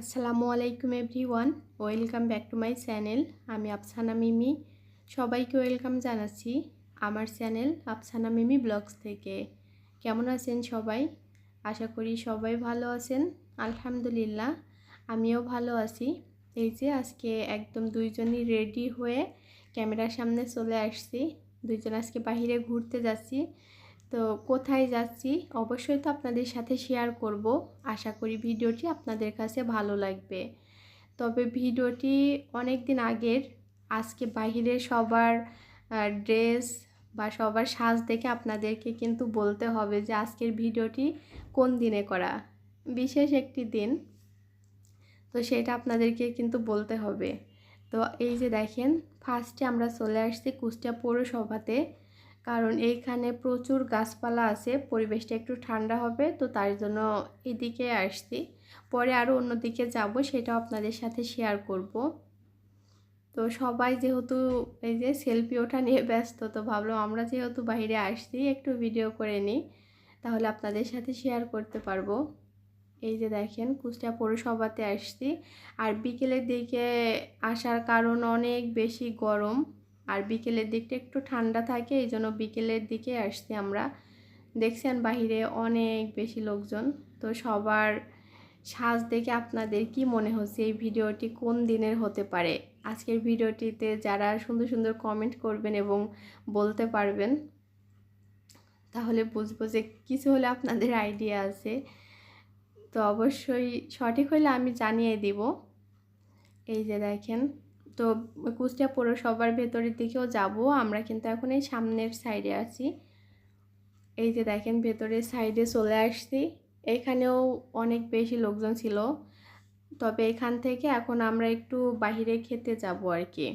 আসসালামু আলাইকুম everyone, welcome back to my channel. আমি আফসানা মিমি। সবাইকে ওয়েলকাম জানাচ্ছি আমার চ্যানেল আফসানা মিমি ব্লগস থেকে। কেমন আছেন সবাই? আশা করি সবাই ভালো আছেন। আলহামদুলিল্লাহ, আমিও ভালো আছি। এই যে আজকে একদম দুইজনই রেডি হয়ে ক্যামেরার সামনে চলে আসছি। দুইজন আজকে বাহিরে ঘুরতে যাচ্ছি। তো কোথায় যাচ্ছি অবশ্যই তো আপনাদের সাথে শেয়ার করব। আশা করি ভিডিওটি আপনাদের কাছে ভালো লাগবে। তবে ভিডিওটি অনেক দিন আগের। আজকে বাহিরে সবার ড্রেস বা সবার সাজ দেখে আপনাদেরকে কিন্তু বলতে হবে যে আজকের ভিডিওটি কোন দিনে করা। বিশেষ একটি দিন। তো সেটা আপনাদেরকে কিন্তু বলতে হবে। তো এই যে দেখেন ফার্স্টে আমরা চলে আসছি কুষ্টিয়া পৌরসভাতে। কারণ এইখানে প্রচুর গাছপালা আছে, পরিবেশটা একটু ঠান্ডা হবে, তো তার জন্য এদিকে আসছি। পরে আরও অন্যদিকে যাব, সেটাও আপনাদের সাথে শেয়ার করব। তো সবাই যেহেতু এই যে সেলফি ওঠা নিয়ে ব্যস্ত, তো ভাবলাম আমরা যেহেতু বাইরে আসছি, একটু ভিডিও করে নিই, তাহলে আপনাদের সাথে শেয়ার করতে পারব। এই যে দেখেন, কুষ্টিয়া পৌরসভাতে আসছি। আর বিকেলের দিকে আসার কারণ অনেক বেশি গরম। আর বিকেলের দিকটা একটু ঠান্ডা থাকে এই জন্য বিকেলের দিকে আসছি আমরা। দেখছেন বাহিরে অনেক বেশি লোকজন, তো সবার সাজ দেখে আপনাদের কি মনে হচ্ছে এই ভিডিওটি কোন দিনের হতে পারে? আজকের ভিডিওটিতে যারা সুন্দর সুন্দর কমেন্ট করবেন এবং বলতে পারবেন, তাহলে বুঝব যে কিছু হলে আপনাদের আইডিয়া আছে। তো অবশ্যই সঠিক হলে আমি জানিয়ে দিব। এই যে দেখেন তো কুষ্টিয়া পৌরসভার ভেতরের দিকেও যাব। আমরা কিন্তু এখন এই সামনের সাইডে আছি। এই যে দেখেন, ভেতরের সাইডে চলে আসছি। এখানেও অনেক বেশি লোকজন ছিল। তবে এখান থেকে এখন আমরা একটু বাহিরে খেতে যাব আর কি।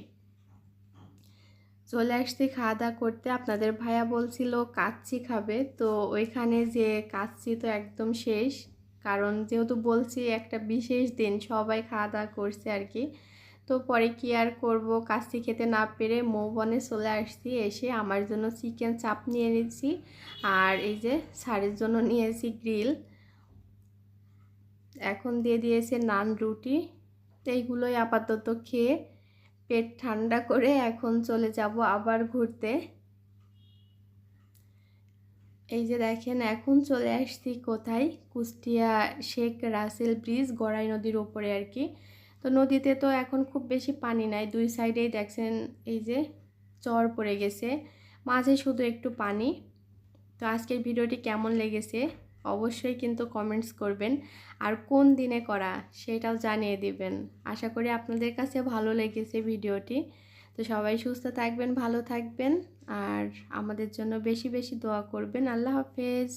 চলে আসছি খাওয়া দাওয়া করতে। আপনাদের ভাইয়া বলছিল কাচ্ছি খাবে। তো ওইখানে যে কাচ্ছি তো একদম শেষ। কারণ যেহেতু বলছি একটা বিশেষ দিন, সবাই খাওয়া দাওয়া করছে আর কি। তো পরে কি আর করব? কাশি খেতে না পেরে মৌবনে চলে আসছি, এসে আমার জন্য চিকেন চাপ নিয়ে নিয়েছি আর এই যে শাড়ির জন্য নিয়েছি গ্রিল। এখন দিয়ে দিয়েছে নান, রুটি। এইগুলোই আপাতত খেয়ে পেট ঠান্ডা করে এখন চলে যাব আবার ঘুরতে। এই যে দেখেন, এখন চলে আসছি কোথায়? কুষ্টিয়া শেখ রাসেল ব্রিজ, গড়াই নদীর ওপরে আর কি। তো নদীতে তো এখন খুব বেশি পানি নাই। দুই সাইডেই দেখছেন এই যে চর পড়ে গেছে। মাঝে শুধু একটু পানি। তো আজকের ভিডিওটি কেমন লেগেছে অবশ্যই কিন্তু কমেন্টস করবেন। আর কোন দিনে করা সেটাও জানিয়ে দিবেন। আশা করি আপনাদের কাছে ভালো লেগেছে ভিডিওটি। তো সবাই সুস্থ থাকবেন, ভালো থাকবেন। আর আমাদের জন্য বেশি বেশি দোয়া করবেন। আল্লাহ হাফেজ।